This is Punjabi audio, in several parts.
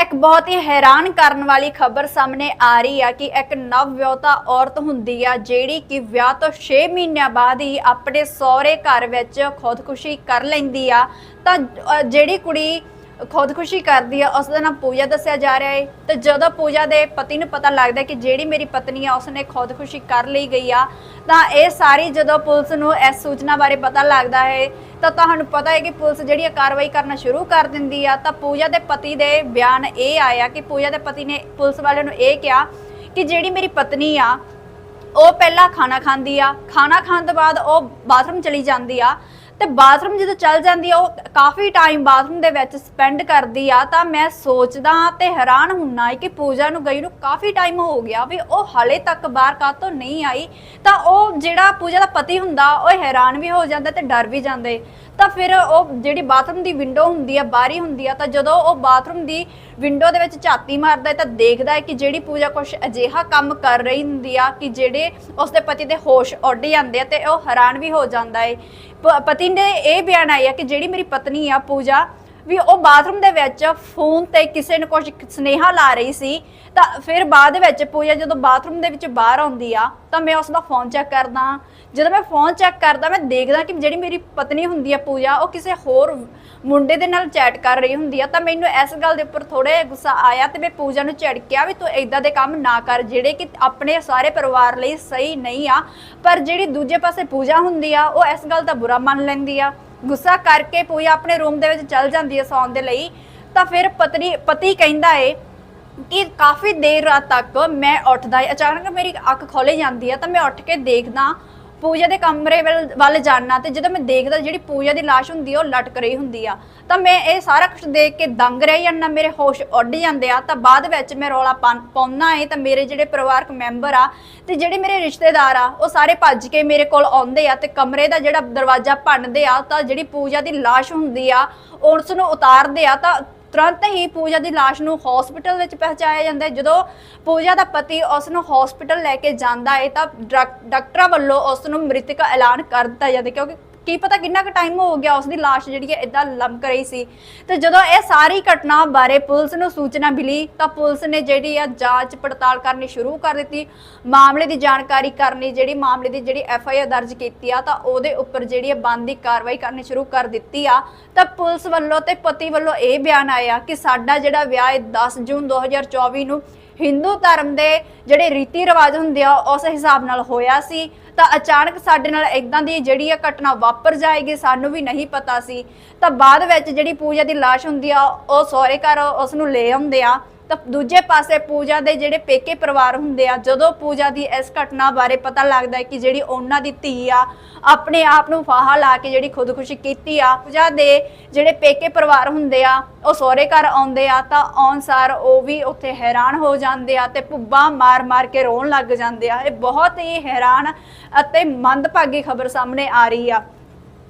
ਇੱਕ ਬਹੁਤ ਹੀ ਹੈਰਾਨ ਕਰਨ ਵਾਲੀ ਖਬਰ ਸਾਹਮਣੇ ਆ ਰਹੀ ਆ ਕਿ ਇੱਕ ਨਵਵਿਆਹੁਤਾ ਔਰਤ ਹੁੰਦੀ ਆ ਜਿਹੜੀ ਕਿ ਵਿਆਹ ਤੋਂ 6 ਮਹੀਨਿਆਂ ਬਾਅਦ ਹੀ ਆਪਣੇ ਸਹੁਰੇ ਘਰ ਵਿੱਚ ਖੁਦਕੁਸ਼ੀ ਕਰ ਲੈਂਦੀ ਆ। ਤਾਂ ਜਿਹੜੀ ਕੁੜੀ ਖੁਦਕੁਸ਼ੀ ਕਰਦੀ ਆ ਉਸ ਦਾ ਨਾਮ ਪੂਜਾ ਦੱਸਿਆ ਜਾ ਰਿਹਾ ਹੈ ਤੇ ਜਦੋਂ ਪੂਜਾ ਦੇ ਪਤੀ ਨੂੰ ਪਤਾ ਲੱਗਦਾ ਕਿ ਜਿਹੜੀ ਮੇਰੀ ਪਤਨੀ ਆ, ਉਸਨੇ ਖੁਦਕੁਸ਼ੀ ਕਰ ਲਈ ਗਈ ਆ, ਤਾਂ ਇਹ ਸਾਰੀ ਜਦੋਂ ਪੁਲਿਸ ਨੂੰ ਇਸ ਸੂਚਨਾ ਬਾਰੇ ਪਤਾ ਲੱਗਦਾ ਹੈ, ਤਾਂ ਤੁਹਾਨੂੰ ਪਤਾ ਹੈ ਕਿ ਪੁਲਿਸ ਜਿਹੜੀ ਆ ਕਾਰਵਾਈ ਕਰਨਾ ਸ਼ੁਰੂ ਕਰ ਦਿੰਦੀ ਆ। ਤਾਂ ਪੂਜਾ ਦੇ ਪਤੀ ਦੇ ਬਿਆਨ ਇਹ ਆਇਆ ਕਿ ਪੂਜਾ ਦੇ ਪਤੀ ਨੇ ਪੁਲਿਸ ਵਾਲਿਆਂ ਨੂੰ ਇਹ ਕਿਹਾ ਕਿ ਜਿਹੜੀ ਮੇਰੀ ਪਤਨੀ ਆ, ਉਹ ਪਹਿਲਾਂ ਖਾਣਾ ਖਾਂਦੀ ਆ। ਖਾਣਾ ਖਾਣ ਤੋਂ ਬਾਅਦ ਉਹ ਬਾਥਰੂਮ ਚਲੀ ਜਾਂਦੀ ਆ। ਤੇ ਬਾਥਰੂਮ ਜਦੋਂ ਚੱਲ ਜਾਂਦੀ ਆ, ਉਹ ਕਾਫੀ ਟਾਈਮ ਬਾਥਰੂਮ ਦੇ ਵਿੱਚ ਸਪੈਂਡ ਕਰਦੀ ਆ, ਤਾਂ ਮੈਂ ਸੋਚਦਾ ਤੇ ਹੈਰਾਨ ਹੁੰਨਾ ਕਿ ਪੂਜਾ ਨੂੰ ਗਈ ਨੂੰ ਕਾਫੀ ਟਾਈਮ ਹੋ ਗਿਆ ਵੀ ਉਹ ਹਾਲੇ ਤੱਕ ਬਾਹਰ ਕਾਤੋਂ ਨਹੀਂ ਆਈ। ਤਾਂ ਉਹ ਜਿਹੜਾ ਪੂਜਾ ਦਾ ਪਤੀ ਹੁੰਦਾ, ਉਹ ਹੈਰਾਨ ਵੀ ਹੋ ਜਾਂਦਾ ਤੇ ਡਰ ਵੀ ਜਾਂਦੇ ਤਾਂ ਫਿਰ ਉਹ ਜਿਹੜੀ ਬਾਥਰੂਮ ਦੀ ਵਿੰਡੋ ਹੁੰਦੀ ਆ, ਬਾਰੀ ਹੁੰਦੀ ਆ, ਤਾਂ ਜਦੋਂ ਉਹ ਬਾਥਰੂਮ ਦੀ ਵਿੰਡੋ ਦੇ ਵਿੱਚ ਝਾਤੀ ਮਾਰਦਾ ਹੈ ਤਾਂ ਦੇਖਦਾ ਹੈ ਕਿ ਜਿਹੜੀ ਪੂਜਾ ਕੁਛ ਅਜਿਹਾ ਕੰਮ ਕਰ ਰਹੀ ਹੁੰਦੀ ਆ ਕਿ ਜਿਹੜੇ ਉਸਦੇ ਪਤੀ ਦੇ ਹੋਸ਼ ਉੱਡ ਜਾਂਦੇ ਆ ਤੇ ਉਹ ਹੈਰਾਨ ਵੀ ਹੋ ਜਾਂਦਾ ਹੈ। ਪ- ਪਤੀ ਨੇ ਇਹ ਬਿਆਨ ਆਇਆ ਕਿ ਜਿਹੜੀ ਮੇਰੀ ਪਤਨੀ ਆ ਪੂਜਾ ਵੀ ਉਹ ਬਾਥਰੂਮ ਦੇ ਵਿੱਚ ਫੋਨ ਤੇ ਕਿਸੇ ਨੂੰ ਕੁਝ ਸੁਨੇਹਾ ਲਾ ਰਹੀ ਸੀ, ਤਾਂ ਫਿਰ ਬਾਅਦ ਵਿੱਚ ਪੂਜਾ ਜਦੋਂ ਬਾਥਰੂਮ ਦੇ ਵਿੱਚ ਬਾਹਰ ਆਉਂਦੀ ਆ, ਤਾਂ ਮੈਂ ਉਸ ਦਾ ਫੋਨ ਚੈੱਕ ਕਰਦਾ ਜਦੋਂ ਮੈਂ ਫੋਨ ਚੈੱਕ ਕਰਦਾ, ਮੈਂ ਦੇਖਦਾ ਕਿ ਜਿਹੜੀ ਮੇਰੀ ਪਤਨੀ ਹੁੰਦੀ ਆ ਪੂਜਾ, ਉਹ ਕਿਸੇ ਹੋਰ ਮੁੰਡੇ ਦੇ ਨਾਲ ਚੈਟ ਕਰ ਰਹੀ ਹੁੰਦੀ ਆ, ਤਾਂ ਮੈਨੂੰ ਇਸ ਗੱਲ ਦੇ ਉੱਪਰ ਥੋੜੇ ਗੁੱਸਾ ਆਇਆ ਤੇ ਮੈਂ ਪੂਜਾ ਨੂੰ ਝਿੜਕਿਆ ਵੀ ਤੂੰ ਇਦਾਂ ਦੇ ਕੰਮ ਨਾ ਕਰ, ਜਿਹੜੇ ਕਿ ਆਪਣੇ ਸਾਰੇ ਪਰਿਵਾਰ ਲਈ ਸਹੀ ਨਹੀਂ ਆ, ਪਰ ਜਿਹੜੀ ਦੂਜੇ ਪਾਸੇ ਪੂਜਾ ਹੁੰਦੀ ਆ, ਉਹ ਇਸ ਗੱਲ ਦਾ ਬੁਰਾ ਮੰਨ ਲੈਂਦੀ ਆ। ਗੁੱਸਾ ਕਰਕੇ ਪੂਜਾ ਆਪਣੇ ਰੂਮ ਦੇ ਵਿੱਚ ਚਲ ਜਾਂਦੀ ਹੈ ਸੌਣ ਦੇ ਲਈ, ਤਾਂ ਫਿਰ ਪਤਨੀ, ਪਤੀ ਕਹਿੰਦਾ ਏ ਕਿ ਕਾਫੀ ਦੇਰ ਰਾਤ ਤੱਕ ਮੈਂ ਉੱਠਦਾ ਏ। ਅਚਾਨਕ ਮੇਰੀ ਅੱਖ ਖੋਲੇ ਜਾਂਦੀ ਹੈ ਤਾਂ ਮੈਂ ਉੱਠ ਕੇ ਦੇਖਦਾ ਪੂਜਾ ਦੇ ਕਮਰੇ ਵੱਲ ਵੱਲ ਜਾਣਾ ਤੇ ਜਦੋਂ ਮੈਂ ਦੇਖਦਾ ਜਿਹੜੀ ਪੂਜਾ ਦੀ ਲਾਸ਼ ਹੁੰਦੀ ਆ, ਉਹ ਲਟਕ ਰਹੀ ਹੁੰਦੀ ਆ, ਤਾਂ ਮੈਂ ਇਹ ਸਾਰਾ ਕੁਝ ਦੇਖ ਕੇ ਦੰਗ ਰਹਿ ਜਾਂਦਾ, ਮੇਰੇ ਹੋਸ਼ ਉੱਡ ਜਾਂਦੇ ਆ, ਤਾਂ ਬਾਅਦ ਵਿੱਚ ਮੈਂ ਰੌਲਾ ਪਾਉਣਾ ਏ ਤਾਂ ਮੇਰੇ ਜਿਹੜੇ ਪਰਿਵਾਰਕ ਮੈਂਬਰ ਆ ਤੇ ਜਿਹੜੇ ਮੇਰੇ ਰਿਸ਼ਤੇਦਾਰ ਆ, ਉਹ ਸਾਰੇ ਭੱਜ ਕੇ ਮੇਰੇ ਕੋਲ ਆਉਂਦੇ ਆ ਤੇ ਕਮਰੇ ਦਾ ਜਿਹੜਾ ਦਰਵਾਜ਼ਾ ਭੰਨਦੇ ਆ, ਤਾਂ ਜਿਹੜੀ ਪੂਜਾ ਦੀ ਲਾਸ਼ ਹੁੰਦੀ ਆ ਉਸ ਨੂੰ ਉਤਾਰਦੇ ਆ, ਤਾਂ ਤੁਰੰਤ ਹੀ ਪੂਜਾ ਦੀ ਲਾਸ਼ ਨੂੰ ਹਸਪੀਟਲ ਵਿੱਚ ਪਹੁੰਚਾਇਆ ਜਾਂਦਾ ਹੈ। ਜਦੋਂ ਪੂਜਾ ਦਾ ਪਤੀ ਉਸ ਨੂੰ ਹਸਪੀਟਲ ਲੈ ਕੇ ਜਾਂਦਾ ਹੈ, ਤਾਂ ਡਾਕ- ਡਾਕਟਰਾਂ ਵੱਲੋਂ ਉਸ ਨੂੰ ਮ੍ਰਿਤਕ ਐਲਾਨ ਕਰ ਦਿੱਤਾ ਜਾਂਦਾ ਕਿਉਂਕਿ ਕੀ ਪਤਾ ਕਿੰਨਾ ਕੁ ਟਾਈਮ ਹੋ ਗਿਆ ਉਸ ਦੀ ਲਾਸ਼ ਜਿਹੜੀ ਹੈ ਇਦਾਂ ਲੰਮਕ ਰਹੀ ਸੀ। ਤੇ ਜਦੋਂ ਇਹ ਸਾਰੀ ਘਟਨਾ ਬਾਰੇ ਪੁਲਿਸ ਨੂੰ ਸੂਚਨਾ ਮਿਲੀ ਤਾਂ ਪੁਲਿਸ ਨੇ ਜਿਹੜੀ ਆ ਜਾਂਚ ਪੜਤਾਲ ਕਰਨੀ ਸ਼ੁਰੂ ਕਰ ਦਿੱਤੀ। ਮਾਮਲੇ ਦੀ ਜਾਣਕਾਰੀ ਕਰਨੀ, ਜਿਹੜੀ ਮਾਮਲੇ ਦੀ ਜਿਹੜੀ ਐਫ ਆਈ ਆਰ ਦਰਜ ਕੀਤੀ ਆ ਤਾਂ ਉਹਦੇ ਉੱਪਰ ਜਿਹੜੀ ਬੰਦੀ ਕਾਰਵਾਈ ਕਰਨੀ ਸ਼ੁਰੂ ਕਰ ਦਿੱਤੀ ਆ। ਤਾਂ ਪੁਲਿਸ ਵੱਲੋਂ ਤੇ ਪਤੀ ਵੱਲੋਂ ਇਹ ਬਿਆਨ ਆਇਆ ਕਿ ਸਾਡਾ ਜਿਹੜਾ ਵਿਆਹ ਹੈ 10 ਜੂਨ 2024 ਨੂੰ, ਹਿੰਦੂ ਧਰਮ ਦੇ ਜਿਹੜੇ ਰੀਤੀ ਰਿਵਾਜ ਹੁੰਦੇ ਆ, ਉਸ ਹਿਸਾਬ ਨਾਲ ਹੋਇਆ ਸੀ। ਤਾਂ ਅਚਾਨਕ ਸਾਡੇ ਨਾਲ ਇਦਾਂ ਦੀ ਜਿਹੜੀ ਆ ਘਟਨਾ ਵਾਪਰ ਜਾਏਗੀ, ਸਾਨੂੰ ਵੀ ਨਹੀਂ ਪਤਾ ਸੀ। ਤਾਂ ਬਾਅਦ ਵਿੱਚ ਜਿਹੜੀ ਪੂਜਾ ਦੀ ਲਾਸ਼ ਹੁੰਦੀ ਆ, ਉਹ ਸਹੁਰੇ ਘਰ, ਉਸ ਨੂੰ ਲੈ ਆਉਂਦੇ ਆ। ਤਾਂ ਦੂਜੇ ਪਾਸੇ ਪੂਜਾ ਦੇ ਜਿਹੜੇ ਪੇਕੇ ਪਰਿਵਾਰ ਹੁੰਦੇ ਆ, ਜਦੋਂ ਪੂਜਾ ਦੀ ਇਸ ਘਟਨਾ ਬਾਰੇ ਪਤਾ ਲੱਗਦਾ ਹੈ ਕਿ ਜਿਹੜੀ ਉਹਨਾਂ ਦੀ ਧੀ ਆ, ਆਪਣੇ ਆਪ ਨੂੰ ਫਾਹਾ ਲਾ ਕੇ ਜਿਹੜੀ ਖੁਦਕੁਸ਼ੀ ਕੀਤੀ ਆ, ਪੂਜਾ ਦੇ ਜਿਹੜੇ ਪੇਕੇ ਪਰਿਵਾਰ ਹੁੰਦੇ ਆ, ਉਹ ਸਹੁਰੇ ਘਰ ਆਉਂਦੇ ਆ, ਤਾਂ ਆਉਣਸਾਰ ਉਹ ਵੀ ਉੱਥੇ ਹੈਰਾਨ ਹੋ ਜਾਂਦੇ ਆ ਤੇ ਭੁੱਬਾਂ ਮਾਰ-ਮਾਰ ਕੇ ਰੋਣ ਲੱਗ ਜਾਂਦੇ ਆ। ਇਹ ਬਹੁਤ ਹੀ ਹੈਰਾਨ ਅਤੇ ਮੰਦਭਾਗੀ ਖਬਰ ਸਾਹਮਣੇ ਆ ਰਹੀ ਆ।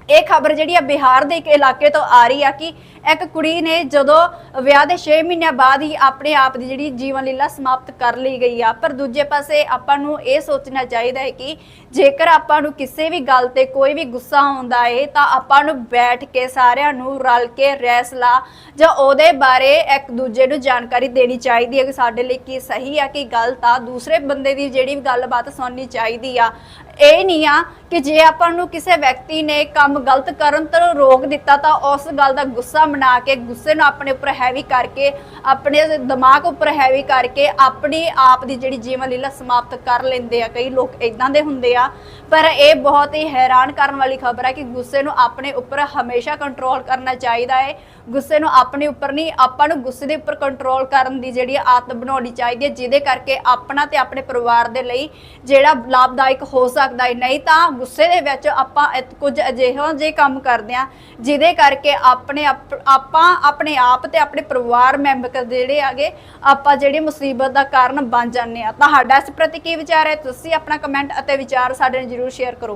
ਇਹ ਖਬਰ ਜਿਹੜੀ ਆ ਬਿਹਾਰ ਦੇ ਇੱਕ ਇਲਾਕੇ ਤੋਂ ਆ ਰਹੀ ਆ ਕਿ ਇੱਕ ਕੁੜੀ ਨੇ ਜਦੋਂ ਵਿਆਹ ਦੇ 6 ਮਹੀਨਿਆਂ ਬਾਅਦ ਹੀ ਆਪਣੇ ਆਪ ਦੀ ਜਿਹੜੀ ਜੀਵਨ ਲੀਲਾ ਸਮਾਪਤ ਕਰ ਲਈ ਗਈ ਆ। ਪਰ ਦੂਜੇ ਪਾਸੇ ਆਪਾਂ ਨੂੰ ਇਹ ਸੋਚਣਾ ਚਾਹੀਦਾ ਹੈ ਕਿ ਜੇਕਰ ਆਪਾਂ ਨੂੰ ਕਿਸੇ ਵੀ ਗੱਲ ਤੇ ਕੋਈ ਵੀ ਗੁੱਸਾ ਆਉਂਦਾ ਏ, ਤਾਂ ਆਪਾਂ ਨੂੰ ਬੈਠ ਕੇ ਸਾਰਿਆਂ ਨੂੰ ਰਲ ਕੇ ਰੈਸਲਾ ਜਾਂ ਉਹਦੇ ਬਾਰੇ ਇੱਕ ਦੂਜੇ ਨੂੰ ਜਾਣਕਾਰੀ ਦੇਣੀ ਚਾਹੀਦੀ ਹੈ ਕਿ ਸਾਡੇ ਲਈ ਕੀ ਸਹੀ ਆ, ਕੀ ਗਲਤ ਆ। ਦੂਸਰੇ ਬੰਦੇ ਦੀ ਜਿਹੜੀ ਵੀ ਗੱਲਬਾਤ ਸੁਣਨੀ ਚਾਹੀਦੀ ਆ ਇਹ ਨਹੀਂ ਆ ਕਿ ਜੇ ਆਪਾਂ ਨੂੰ ਕਿਸੇ ਵਿਅਕਤੀ ਨੇ ਕੰਮ ਗਲਤ ਕਰਨ ਤੋਂ ਰੋਕ ਦਿੱਤਾ ਤਾਂ ਉਸ ਗੱਲ ਦਾ ਗੁੱਸਾ ਮਨਾ ਕੇ, ਗੁੱਸੇ ਨੂੰ ਆਪਣੇ ਉੱਪਰ ਹੈਵੀ ਕਰਕੇ, ਆਪਣੇ ਦਿਮਾਗ ਉੱਪਰ ਹੈਵੀ ਕਰਕੇ ਆਪਣੀ ਆਪ ਦੀ ਜਿਹੜੀ ਜੀਵਨ ਲੀਲਾ ਸਮਾਪਤ ਕਰ ਲੈਂਦੇ ਆ। ਕਈ ਲੋਕ ਇਦਾਂ ਦੇ ਹੁੰਦੇ ਆ। ਪਰ ਇਹ ਬਹੁਤ ਹੀ ਹੈਰਾਨ ਕਰਨ ਵਾਲੀ ਖਬਰ ਹੈ ਕਿ ਗੁੱਸੇ ਨੂੰ ਆਪਣੇ ਉੱਪਰ ਹਮੇਸ਼ਾ ਕੰਟਰੋਲ ਕਰਨਾ ਚਾਹੀਦਾ ਹੈ ਗੁੱਸੇ ਨੂੰ ਆਪਣੇ ਉੱਪਰ ਨਹੀਂ, ਆਪਾਂ ਨੂੰ ਗੁੱਸੇ ਦੇ ਉੱਪਰ ਕੰਟਰੋਲ ਕਰਨ ਦੀ ਜਿਹੜੀ ਆਦਤ ਬਣਾਉਣੀ ਚਾਹੀਦੀ ਹੈ ਜਿਹਦੇ ਕਰਕੇ ਆਪਣਾ ਤੇ ਆਪਣੇ ਪਰਿਵਾਰ ਦੇ ਲਈ ਜਿਹੜਾ ਲਾਭਦਾਇਕ ਹੋ ਸਕਦਾ ਹੈ। ਨਹੀਂ ਤਾਂ ਗੁੱਸੇ ਦੇ ਵਿੱਚ ਆਪਾਂ ਇਤ- ਕੁਝ ਅਜਿਹੇ ਜਿਹੇ ਕੰਮ ਕਰਦੇ ਆ ਜਿਹਦੇ ਕਰਕੇ ਆਪਣੇ ਆਪ- ਆਪਾਂ ਆਪਣੇ ਆਪ ਤੇ ਆਪਣੇ ਪਰਿਵਾਰ ਮੈਂਬਰ ਜਿਹੜੇ ਆਗੇ ਆਪਾਂ ਜਿਹੜੀ ਮੁਸੀਬਤ ਦਾ ਕਾਰਨ ਬਣ ਜਾਂਦੇ ਆ ਤੁਹਾਡਾ ਇਸ ਪ੍ਰਤੀ ਕੀ ਵਿਚਾਰ ਹੈ? ਤੁਸੀਂ ਆਪਣਾ ਕਮੈਂਟ ਅਤੇ ਵਿਚਾਰ ਸਾਡੇ ਨਾਲ ਜਰੂਰ ਸ਼ੇਅਰ ਕਰੋ।